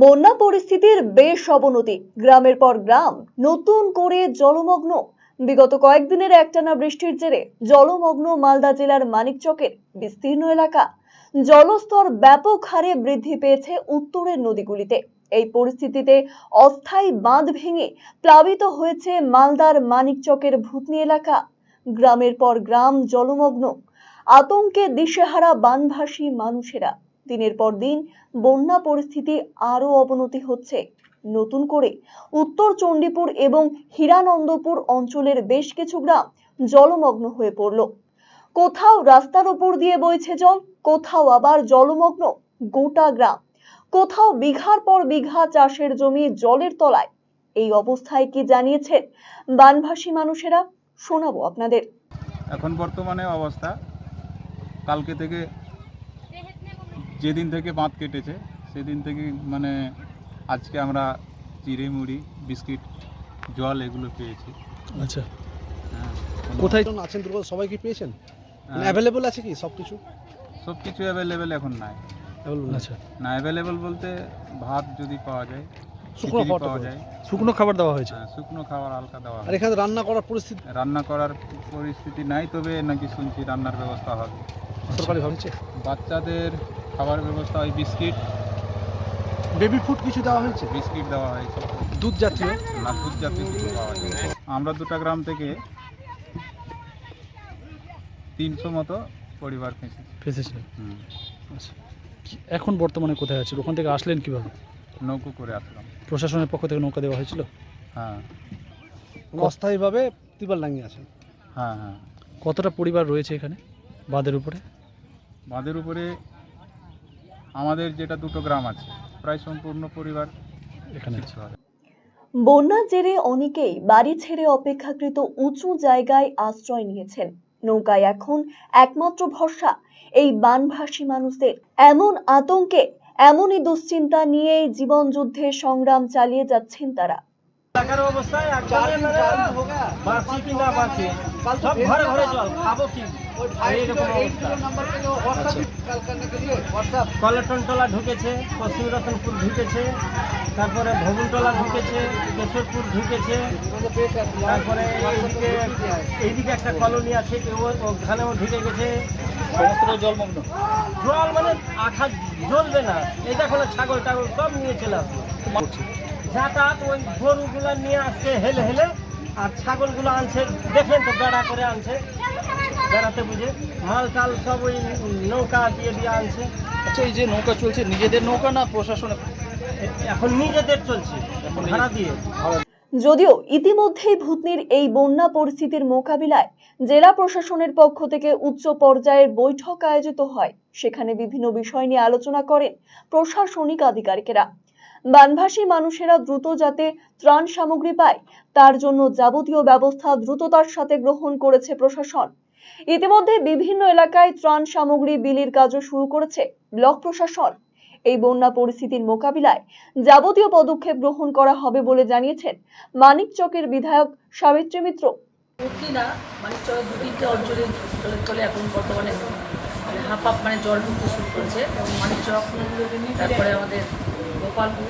বন্যা পরিস্থিতির বেশ অবনতি। গ্রামের পর গ্রাম নতুন করে জলমগ্ন। বিগত কয়েকদিনের একটানা বৃষ্টির জেরে জলমগ্ন মালদা জেলার মানিকচকের বিস্তীর্ণ এলাকা। জলস্তর ব্যাপক হারে বৃদ্ধি পেয়েছে উত্তরের নদীগুলিতে। এই পরিস্থিতিতে অস্থায়ী বাঁধ ভেঙে প্লাবিত হয়েছে মালদার মানিকচকের ভূতনি এলাকা। গ্রামের পর গ্রাম জলমগ্ন। আতঙ্কে দিশেহারা বানভাসী মানুষেরা। দিনের পর দিন বন্যা পরিস্থিতি আরও অবনতি হচ্ছে। নতুন করে উত্তর চণ্ডীপুর এবং হীরানন্দপুর অঞ্চলের বেশ কিছু গ্রাম জলমগ্ন হয়ে পড়ল। কোথাও রাস্তার উপর দিয়ে বইছে জল, কোথাও আবার জলমগ্ন গোটা গ্রাম। কোথাও বিঘার পর বিঘা চাষের জমি জলের তলায়। এই অবস্থায় কি জানিয়েছেন বানভাসী মানুষেরা? শোনাবো আপনাদের। এখন বর্তমানে অবস্থা, কালকে থেকে যেদিন থেকে বাঁধ কেটেছে সেদিন থেকে মানে আজকে আমরা চিড়ে মুড়ি বিস্কিট জল এগুলো পেয়েছি। আচ্ছা। হ্যাঁ, কোথায় আছেন দুর্গত সবাই কি পেয়েছেন? অ্যাভেলেবল আছে কি সব কিছু সব কিছু অ্যাভেলেবেল এখন নাই। আচ্ছা। না অ্যাভেলেবেল বলতে ভাত যদি পাওয়া যায় শুকনো পাওয়া পাওয়া যায়। শুকনো খাবার দেওয়া হয়েছে? হ্যাঁ, শুকনো খাবার হালকা দেওয়া আর এখানে রান্না করার পরিস্থিতি রান্না করার পরিস্থিতি নাই তবে নাকি শুনছি রান্নার ব্যবস্থা হবে। সরকারি ভাবছে? বাচ্চাদের খাবার ব্যবস্থা হয় বিস্কিট। বেবি ফুড কিছু দেওয়া হয়েছে? বিস্কিট দেওয়া হয়েছে। দুধ জাতীয়? না দুধ জাতীয় কিছু পাওয়া যায় আমরা দুটা গ্রাম থেকে তিনশো মতো পরিবার ফেসেছিলেন হুম, আচ্ছা। এখন বর্তমানে কোথায় আছেন? ওখান থেকে আসলেন কীভাবে? নৌকো করে আসলাম। প্রশাসনের পক্ষ থেকে নৌকা দেওয়া হয়েছিল? হ্যাঁ। অস্থায়ীভাবে ত্রিপাল টাঙিয়ে আছেন? হ্যাঁ হ্যাঁ। কতটা পরিবার রয়েছে এখানে বাঁধের উপরে? বাঁধের উপরে আমাদের যেটা দুটো গ্রাম আছে প্রায় সম্পূর্ণ পরিবার এখানে বন্যার জেরে অনেকেই বাড়ি ছেড়ে অপেক্ষাকৃত উঁচু জায়গায় আশ্রয় নিয়েছেন। নৌকায় এখন একমাত্র ভরসা এই বানভাসী মানুষদের। এমন আতঙ্কে এমনই দুশ্চিন্তা নিয়ে জীবন যুদ্ধে সংগ্রাম চালিয়ে যাচ্ছেন তারা। টাকার অবস্থায় বাঁচি কি না বাঁচি সব ঘরে ঘরে জল খাব কি? অবস্থা। কলেটনটলা ঢুকেছে পশ্চিম রতনপুর ঢুকেছে তারপরে ভবনটলা ঢুকেছে কেশরপুর ঢুকেছে তারপরে এইদিকে এইদিকে একটা কলোনি আছে ওখানেও ঢুকে গেছে। সমস্ত জলমগ্ন। জল মানে আঠা জ্বলবে না। এই দেখো না ছাগল টাগল সব নিয়ে চলে আসবে যাতায়াত ওই গরুগুলো নিয়ে আসছে হেলে হেলে আর ছাগলগুলো আনছে দেখেন তো বেড়া করে আনছে বেড়াতে বুঝে। মাল টাল সব ওই নৌকা দিয়ে দিয়ে আনছে। আচ্ছা এই যে নৌকা চলছে নিজেদের নৌকা না প্রশাসনের? এখন নিজেদের চলছে এখন ভাড়া দিয়ে। যদিও ইতিমধ্যেই ভূতনির এই বন্যা পরিস্থিতির মোকাবিলায় জেলা প্রশাসনের পক্ষ থেকে উচ্চ পর্যায়ের বৈঠক আয়োজিত হয়। সেখানে বিভিন্ন বিষয় নিয়ে আলোচনা করেন প্রশাসনিক আধিকারিকেরা। বানভাসী মানুষেরা দ্রুত যাতে ত্রাণ সামগ্রী পায়, তার জন্য যাবতীয় ব্যবস্থা দ্রুততার সাথে গ্রহণ করেছে প্রশাসন। ইতিমধ্যে বিভিন্ন এলাকায় ত্রাণ সামগ্রী বিলির কাজও শুরু করেছে ব্লক প্রশাসন। এই বন্যা পরিস্থিতির মোকাবিলায় যাবতীয় পদক্ষেপ গ্রহণ করা হবে বলে জানিয়েছেন মানিকচকের বিধায়ক সাবিত্রী মিত্র। না তিনটে মানে মানে জল ঢুকতে শুরু করেছে। তারপরে আমাদের গোপালপুর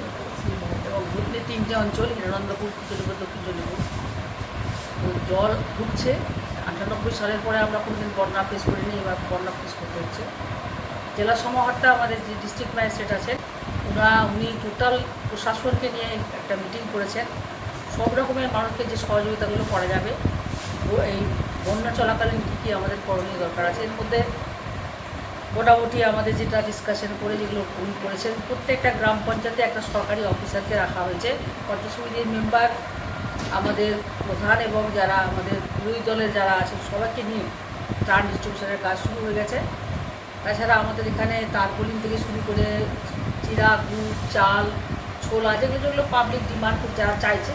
এবং তিনটে অঞ্চল হিরানন্দপুর চলিপুর দক্ষিণ চলিপুর তো জল ঢুকছে। আটানব্বই সালের পরে আমরা কোনোদিন বন্যা ফেস করিনি, এবার বন্যা ফেস করতে হচ্ছে। জেলা সমাহরটা আমাদের যে ডিস্ট্রিক্ট ম্যাজিস্ট্রেট আছেন, ওরা, উনি টোটাল প্রশাসনকে নিয়ে একটা মিটিং করেছেন। সব রকমের মানুষকে যে সহযোগিতাগুলো করা যাবে এই বন্যা চলাকালীন কী কী আমাদের করণীয় দরকার আছে, এর মধ্যে মোটামুটি আমাদের যেটা ডিসকাশন করে যেগুলো উনি করেছেন, প্রত্যেকটা গ্রাম পঞ্চায়েতে একটা সরকারি অফিসারকে রাখা হয়েছে। পঞ্চায়েত সমিতির মেম্বার আমাদের প্রধান এবং যারা আমাদের দুই দলের যারা আছে সবাইকে নিয়ে ত্রাণ ডিস্ট্রিবিউশনের কাজ শুরু হয়ে গেছে। তাছাড়া আমাদের এখানে তারপলিন থেকে শুরু করে চিরা গুড় চাল, ছোলা যেগুলো যেগুলো পাবলিক ডিমান্ড খুব যারা চাইছে,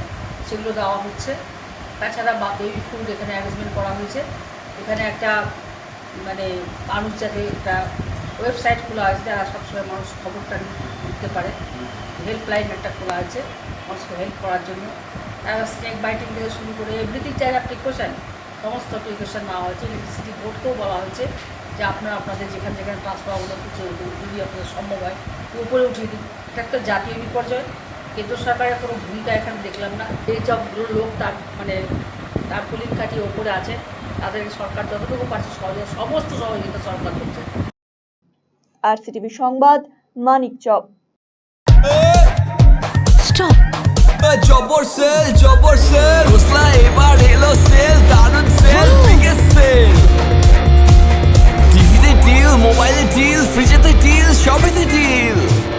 সেগুলো দেওয়া হচ্ছে। তাছাড়া বা বেবি ফুড এখানে অ্যারেঞ্জমেন্ট করা হয়েছে। এখানে একটা মানে মানুষ যাতে একটা ওয়েবসাইট খোলা আছে, যারা সবসময় মানুষ খবরটা নিতে পারে। হেল্পলাইন একটা খোলা আছে, মানুষকে হেল্প করার জন্য। স্নেক বাইটিং থেকে শুরু করে এভরিথিং জায়গা প্রিকশন সমস্ত প্রিকশন নেওয়া হয়েছে। ইলেকট্রিসিটি বোর্ডকেও বলা হয়েছে। যে আপনারা আপনাদের যেখানে যেখানে ট্রান্সফারগুলো কিছু যদি আপনাদের সম্ভব হয় উপরে উঠিয়ে দিন। এটা একটা জাতীয় বিপর্যয়। কেন্দ্র সরকারের কোনো ভূমিকা এখানে দেখলাম না। এই সব লোক তার মানে তার পুলিশ কাটিয়ে ওপরে আছে। তাদের সরকার যতটুকু পারছে সহযোগিতা সমস্ত সহযোগিতা সরকার করছে। আর সিটিভি সংবাদ মানিকচক জবর সেল জবর সেল। হোসলা এবার এলো সেল দারুণ সেল বিগেস্ট সেল